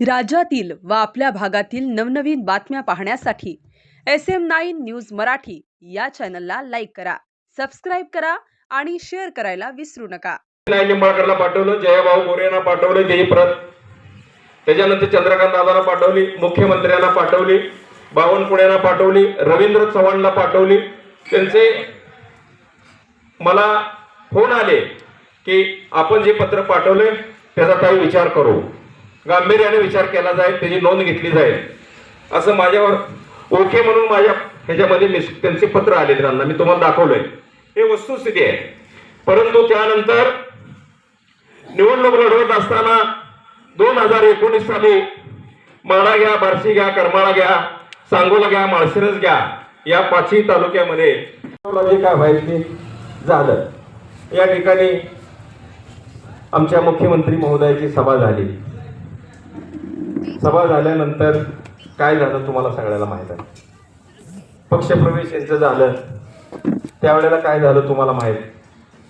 राज्यातील व आपल्या भागातील नवनवीन बातम्या पाहण्यासाठी S M nine news Marathi या चॅनलला लाईक करा सबस्क्राईब करा आणि शेअर करायला विसरू नका. नाही निंबाळकरला पाठवलं जयभाऊ गोरेंना पाठवलं त्याची प्रत. त्याच्यानंतर चंद्रकांत दादाला पाठवली मुख्यमंत्र्यांना पाठवली बावनकुळ्यांना पाठवली रवींद्र चव्हाणला पाठवली. त्यांचे मला फोन आले की आपण जे पत्र पाठवले त्याचा काही विचार करू. गांभीर्याने विचार केला जाईल त्याची नोंद घेतली जाईल. असं माझ्यावर ओके म्हणून माझ्या ह्याच्यामध्ये त्यांचे पत्र आले त्यांना मी तुम्हाला दाखवलंय. हे वस्तुस्थिती आहे. परंतु त्यानंतर निवडणूक लढवत असताना दोन हजार एकोणीस साली माडा घ्या बार्शी घ्या करमाळा घ्या सांगोला घ्या माळशिरस घ्या या पाचही तालुक्यामध्ये जे काय व्हायचे झालं. या ठिकाणी आमच्या मुख्यमंत्री महोदयाची सभा झाली. सभा झाल्यानंतर काय झालं तुम्हाला सगळ्याला माहीत आहे? पक्षप्रवेश यांचं झालं. त्यावेळेला काय झालं तुम्हाला माहीत?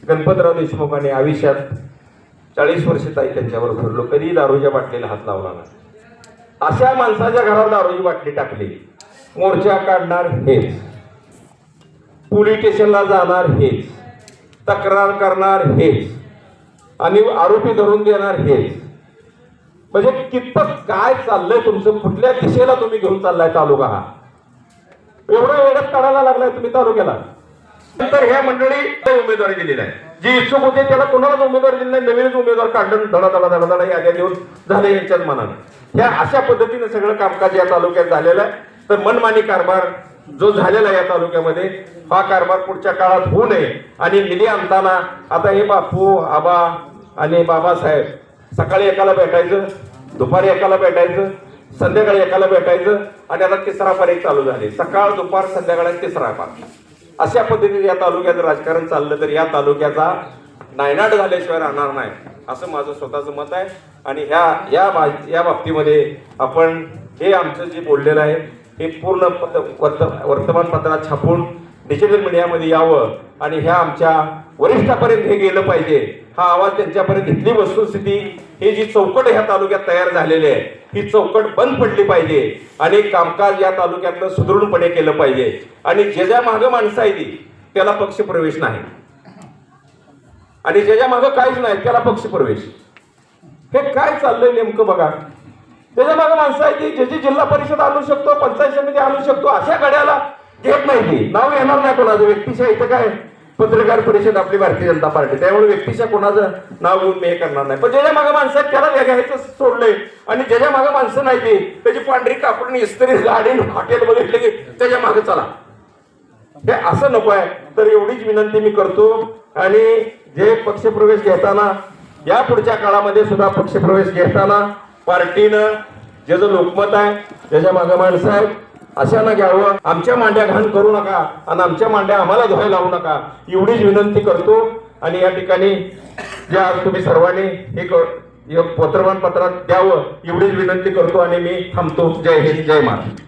गणपतराव देशमुखांनी आयुष्यात चाळीस वर्ष ताई त्यांच्यावर भरलो कधी दारूच्या बाटलीला हात लावला नाही. अशा माणसाच्या घरावर दारूची बाटली टाकली. मोर्चा काढणार हेच. पोलीस स्टेशनला जाणार हेच. तक्रार करणार हेच. आणि आरोपी धरून देणार हेच. म्हणजे कितपत काय चाललंय तुमचं? कुठल्या दिशेला तुम्ही घेऊन चाललाय तालुका हा? एवढा वेळात काढायला लागलाय तुम्ही तालुक्याला. नंतर ह्या मंडळी उमेदवारी दिलेली आहे. जी इच्छुक होते त्याला कोणालाच उमेदवारी दिली नाही. नवीनच उमेदवार काढलं धडा धडा धडा धडा याद्या देऊन झाले यांच्याच मनानं. ह्या अशा पद्धतीने सगळं कामकाज या तालुक्यात झालेलं आहे. तर मनमानी कारभार जो झालेला आहे या तालुक्यामध्ये हा कारभार पुढच्या काळात होऊ नये. आणि निधी आणताना आता हे बापू आबा आणि बाबासाहेब सकाळी एकाला भेटायचं दुपारी एकाला भेटायचं संध्याकाळी एकाला भेटायचं आणि आता तिसरा पर्याय चालू झाले. सकाळ दुपार संध्याकाळ तिसरा पार. अशा पद्धतीने या तालुक्याचं राजकारण चाललं तर या तालुक्याचा नायनाट झाल्याशिवाय राहणार नाही असं माझं स्वतःचं मत आहे. आणि ह्या या बा या बाबतीमध्ये आपण हे आमचं जे बोललेलं आहे हे पूर्ण पत- वर्त वर्तमानपत्रात छापून डिजिटल मीडियामध्ये यावं आणि ह्या आमच्या वरिष्ठापर्यंत हे गेलं पाहिजे. हा आवाज त्यांच्यापर्यंत इथली वस्तुस्थिती. ही जी चौकट ह्या तालुक्यात तयार झालेली आहे ही चौकट बंद पडली पाहिजे. आणि कामकाज या तालुक्यातलं सुदृढपणे केलं पाहिजे. आणि जे ज्या मागं माणसं आहे ती त्याला पक्ष प्रवेश नाही. आणि ज्याच्या मागं काहीच नाही त्याला पक्ष प्रवेश. हे काय चाललंय नेमकं बघा. त्याच्या मागं माणसं आहे ती ज्याची जिल्हा परिषद आणू शकतो पंचायत समिती आणू शकतो अशा गड्याला घेत नाही ती. नाव येणार नाही कोणाचं. व्यक्तीच्या इथं काय? पत्रकार परिषद आपली भारतीय जनता पार्टी. त्यामुळे व्यक्तीच्या कोणाचं नाव घेऊन मी हे करणार नाही. पण ज्याच्या मागे माणसं आहेत त्याला घ्यायचं सोडलंय. आणि ज्याच्या मागे माणसं नाही त्याची पांढरी कापडून इस्त्री गाडी हॉटेल बघितले की त्याच्या मागं चला. हे असं नको आहे. तर एवढीच विनंती मी करतो. आणि जे पक्षप्रवेश घेताना या पुढच्या काळामध्ये सुद्धा पक्षप्रवेश घेताना पार्टीनं ज्याचं लोकमत आहे ज्याच्या मागं माणसं आहेत अशानं घ्यावं. आमच्या मांड्या घाण करू नका आणि आमच्या मांड्या आम्हाला धुवायला लावू नका. एवढीच विनंती करतो आणि या ठिकाणी जे आज तुम्ही सर्वांनी हे पत्रमान पत्रात द्यावं एवढीच विनंती करतो आणि मी थांबतो. जय हिंद जय महाराष्ट्र.